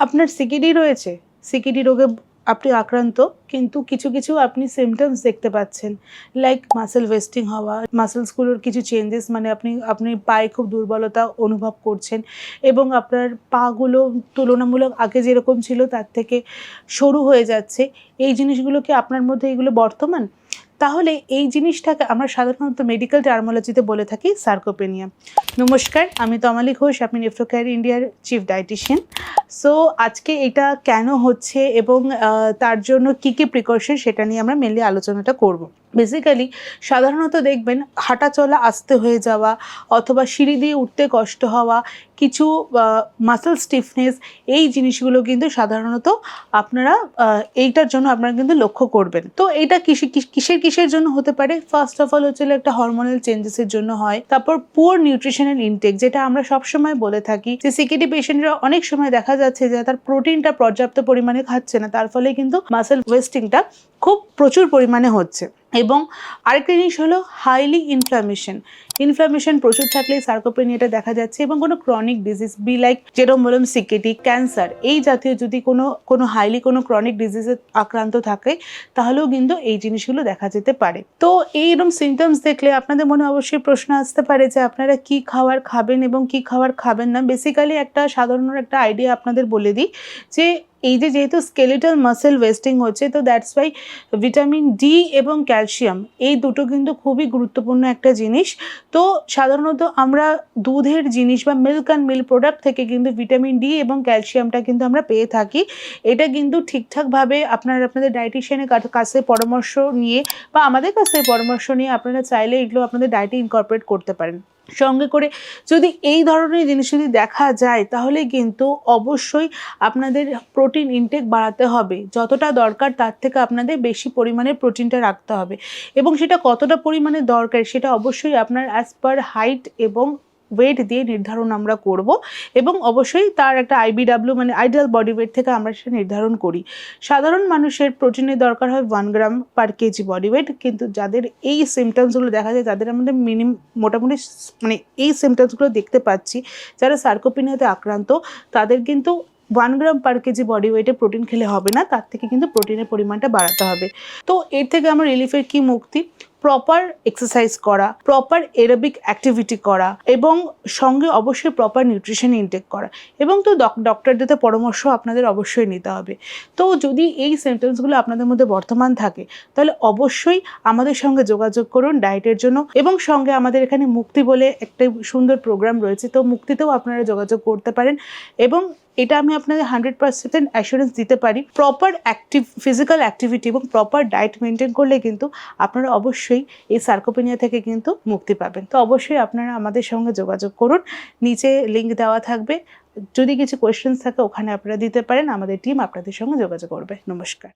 আপনার সিকিডি রয়েছে। সিকিডি রোগে আপনি আক্রান্ত, কিন্তু কিছু কিছু আপনি সিমটমস দেখতে পাচ্ছেন। লাইক মাসেল ওয়েস্টিং হওয়া মাসেলসগুলোর কিছু চেঞ্জেস মানে আপনি আপনি পায়ে খুব দুর্বলতা অনুভব করছেন এবং আপনার পাগুলো তুলনামূলক আগে যেরকম ছিল, তার থেকে সরু হয়ে যাচ্ছে। এই জিনিসগুলো কি আপনার মধ্যে এগুলো বর্তমান? তাহলে এই জিনিসটাকে আমরা সাধারণত মেডিকেল টার্মোলজিতে বলে থাকি সার্কোপেনিয়া নমস্কার, আমি তমালি ঘোষ, আপনি নেফ্রোকেয়ার ইন্ডিয়ার চিফ ডায়েটিশিয়ান সো আজকে এটা কেন হচ্ছে এবং তার জন্য কি কি প্রিকশন সেটা নিয়ে আমরা মেনলি আলোচনাটা করব। বেসিক্যালি সাধারণত দেখবেন হাঁটা চলা আস্তে হয়ে যাওয়া অথবা সিঁড়ি দিয়ে উঠতে কষ্ট হওয়া, কিছু মাসেল স্টিফনেস এই জিনিসগুলো কিন্তু সাধারণত আপনারা এইটার জন্য আপনারা কিন্তু লক্ষ্য করবেন। তো এটা কিসে কিসের কিসের জন্য হতে পারে? ফার্স্ট অফ অল হচ্ছে একটা হরমোনাল চেঞ্জেসের জন্য হয়। তারপর পুয়ার নিউট্রিশনাল ইনটেক যেটা আমরা সবসময় বলে থাকি যে সিকিডি পেশেন্টরা অনেক সময় দেখা যাচ্ছে যে তার প্রোটিনটা পর্যাপ্ত পরিমাণে খাচ্ছে না, তার ফলে কিন্তু মাসেল ওয়েস্টিংটা খুব প্রচুর পরিমাণে হচ্ছে। এবং আরেকটা জিনিস হলো হাইলি ইনফ্লামেশন ইনফ্লামেশন প্রচুর থাকলে সার্কোপেনিয়াটা দেখা যাচ্ছে এবং কোনো ক্রনিক ডিজিজ বি লাইক যেরকম বললাম সিকেটি ক্যান্সার এই জাতীয় যদি কোনো কোনো হাইলি কোনো ক্রনিক ডিজিজে আক্রান্ত থাকে, তাহলেও কিন্তু এই জিনিসগুলো দেখা যেতে পারে। তো এইরকম সিমটমস দেখলে আপনাদের মনে অবশ্যই প্রশ্ন আসতে পারে যে আপনারা কি খাবার খাবেন এবং কি খাবার খাবেন না। বেসিক্যালি একটা সাধারণ একটা আইডিয়া আপনাদের বলে দিই যে এই যে যেহেতু স্কেলেটাল মাসেল ওয়েস্টিং হচ্ছে, তো দ্যাটস ওয়াই ভিটামিন ডি এবং ক্যালসিয়াম এই দুটো কিন্তু খুবই গুরুত্বপূর্ণ একটা জিনিস। তো সাধারণত আমরা দুধের জিনিস বা মিল্ক অ্যান্ড মিল্ক প্রোডাক্ট থেকে কিন্তু ভিটামিন ডি এবং ক্যালসিয়ামটা কিন্তু আমরা পেয়ে থাকি। এটা কিন্তু ঠিকঠাকভাবে আপনারা, আপনাদের ডায়েটিশিয়ানের কাছে পরামর্শ নিয়ে বা আমাদের কাছে পরামর্শ নিয়ে আপনারা চাইলে এগুলো আপনাদের ডায়েটে ইনকর্পোরেট করতে পারেন। সঙ্গে করে যদি এই ধরনের জিনিস যদি দেখা যায়, তাহলে কিন্তু অবশ্যই আপনাদের প্রোটিন ইনটেক বাড়াতে হবে। যতটা দরকার তার থেকে আপনাদের বেশি পরিমাণে প্রোটিনটা রাখতে হবে। এবং সেটা কতটা পরিমাণে দরকার সেটা অবশ্যই আপনার অ্যাজ পার হাইট এবং ওয়েট দিয়ে নির্ধারণ আমরা করব এবং অবশ্যই তার একটা আইবিডাব্লিউ মানে আইডিয়াল বডি ওয়েট থেকে আমরা সেটা নির্ধারণ করি। সাধারণ মানুষের প্রোটিনের দরকার হয় one gram per KG body weight কিন্তু যাদের এই সিমটমসগুলো দেখা যায় যাদের আমাদের মিনিম মোটামুটি মানে এই সিমটমসগুলো দেখতে পাচ্ছি, যারা সার্কোপিনিয়াতে আক্রান্ত, তাদের কিন্তু one gram per KG body ওয়েটে protein খেলে হবে না, তার থেকে কিন্তু প্রোটিনের পরিমাণটা বাড়াতে হবে। তো এর থেকে আমার রিলিফের কি মুক্তি? প্রপার এক্সারসাইজ করা প্রপার এরোবিক অ্যাক্টিভিটি করা এবং সঙ্গে অবশ্যই প্রপার নিউট্রিশন ইনটেক করা। এবং তো ডক্টরদের পরামর্শ আপনাদের অবশ্যই নিতে হবে। তো যদি এই সিমটমসগুলো আপনাদের মধ্যে বর্তমান থাকে, তাহলে অবশ্যই আমাদের সঙ্গে যোগাযোগ করুন ডায়েটের জন্য এবং সঙ্গে আমাদের এখানে মুক্তি বলে একটা সুন্দর প্রোগ্রাম রয়েছে। তো মুক্তিতেও আপনারা যোগাযোগ করতে পারেন এবং এটা আমি আপনাদের হান্ড্রেড পার্সেন্ট অ্যাসুরেন্স দিতে পারি। প্রপার অ্যাক্টিভ ফিজিক্যাল অ্যাক্টিভিটি এবং প্রপার ডায়েট মেনটেন করলে কিন্তু আপনারা অবশ্যই এই সার্কোপেনিয়া থেকে কিন্তু মুক্তি পাবেন। তো অবশ্যই আপনারা আমাদের সঙ্গে যোগাযোগ করুন। নিচে লিঙ্ক দেওয়া থাকবে। যদি কিছু কোয়েশ্চেন্স থাকে ওখানে আপনারা দিতে পারেন। আমাদের টিম আপনাদের সঙ্গে যোগাযোগ করবে। নমস্কার।